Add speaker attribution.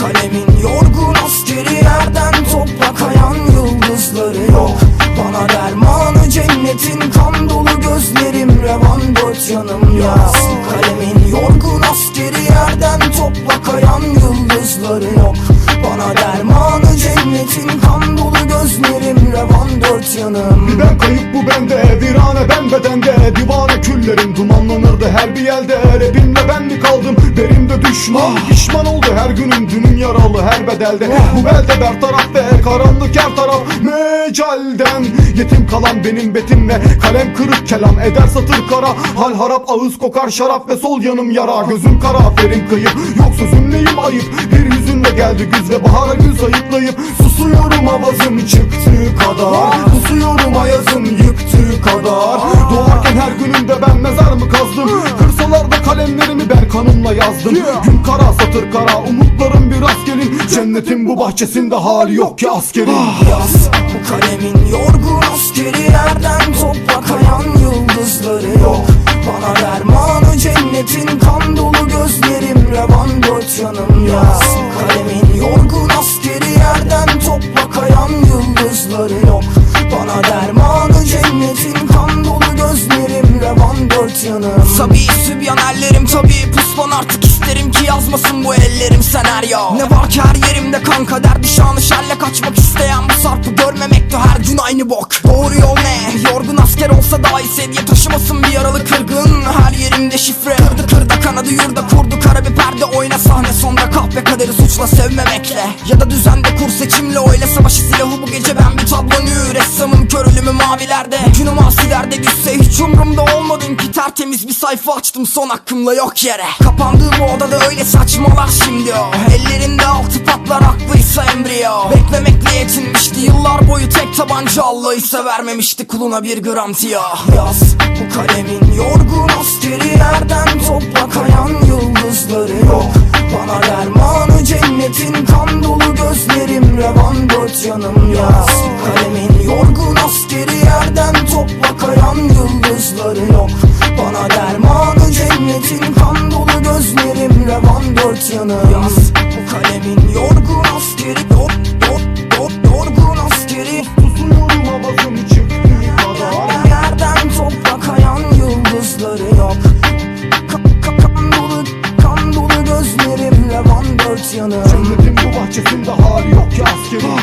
Speaker 1: Kalemin yorgun askeri yerden topla kayan yıldızları yok. Bana dermanı cennetin kan dolu gözlerim revan dört yanım yaz. Kalemin yorgun askeri yerden topla kayan yıldızları yok. Bana dermanı cennetin kan dolu gözlerim revan dört yanım. Bir ben
Speaker 2: kayıp bu bende bir virane ben bedende. Divane küllerim dumanlanırdı her bir yelde Rapimle ben mi kaldım? Derimde düşman. Ah her günüm Dünüm yaralı her bedelde. Bu belde bertaraf ve karanlık her taraf. Mecalden Yetim kalan benim betimle. Kalem kırık kelam eder satır kara. Hal harap ağız kokar şarap ve sol yanım yara. Gözüm kara ferim kayıp Yok sözüm neyim ayıp. Bir yüzünle geldi güz ve bahara güz ayıklayıp Susuyorum avazım çıktığı kadar. Susuyorum ayazım yıktığı kadar. Doğarken her günümde ben mezar mı kazdım? Kırsalarda kalemlerimi ben kanımla yazdım. Gün kara satır kara umutlarım biraz gelin Cennetin bu bahçesinde hali yok ki askerin Yaz
Speaker 1: bu kalemin yorgun askeri. Yerden topla kayan yıldızları yok. Bana dermanı cennetin kan dolu gözlerim. Revan dört yanım yaz Kalemin yorgun askeri. Yerden topla kayan yıldızları yok puslan artık isterim ki yazmasın bu ellerim senaryo. Ne var ki her yerimde kanka derdi şanı şerle kaçmak isteyen bu sarpı görmemekte her gün aynı bok. Doğru yol ne? Yorgun asker olsa daha iyi sedye taşımasın bir yaralı kırgın. Her yerimde şifre. Kırdı kırda kanadı yurda kurdu kara bir perde oyna sahne sonra kahve kaderi suçla sevmemekle. Ya da düzende kur seçimle öyle savaşı silahı bu gece ben bir tablonü Ressamım mavilerde. Günüm asilerde düşse hiç umurumda olmadın ki tertemiz bir sayfa açtım son hakkımla yok yere. Kapandığı bu odada öyle saçmalar şimdi o. Ellerinde altı patlar aklıysa embriyo. Beklemekle yetinmişti yıllar boyu tek tabanca Allah'ıysa vermemişti kuluna bir gram siyah Yaz. Bu kalemin yorgun askeri yerden topla kayan yıldızları yok. Bana dermanı cennetin kan dolu gözlerim revan dört yanım yaz gözlerim revan dört yanım yaz Bu kalemin yorgun askeri. Yor, yor, yor, yorgun askeri.
Speaker 2: Susuyorum avazım çıktığı kadar
Speaker 1: Yerden topla kayan yıldızları yok. Ka- ka- Kan dolu, kan dolu gözlerim revan dört yanım Cennetin
Speaker 2: bu bahçesinde hali yok ki askerin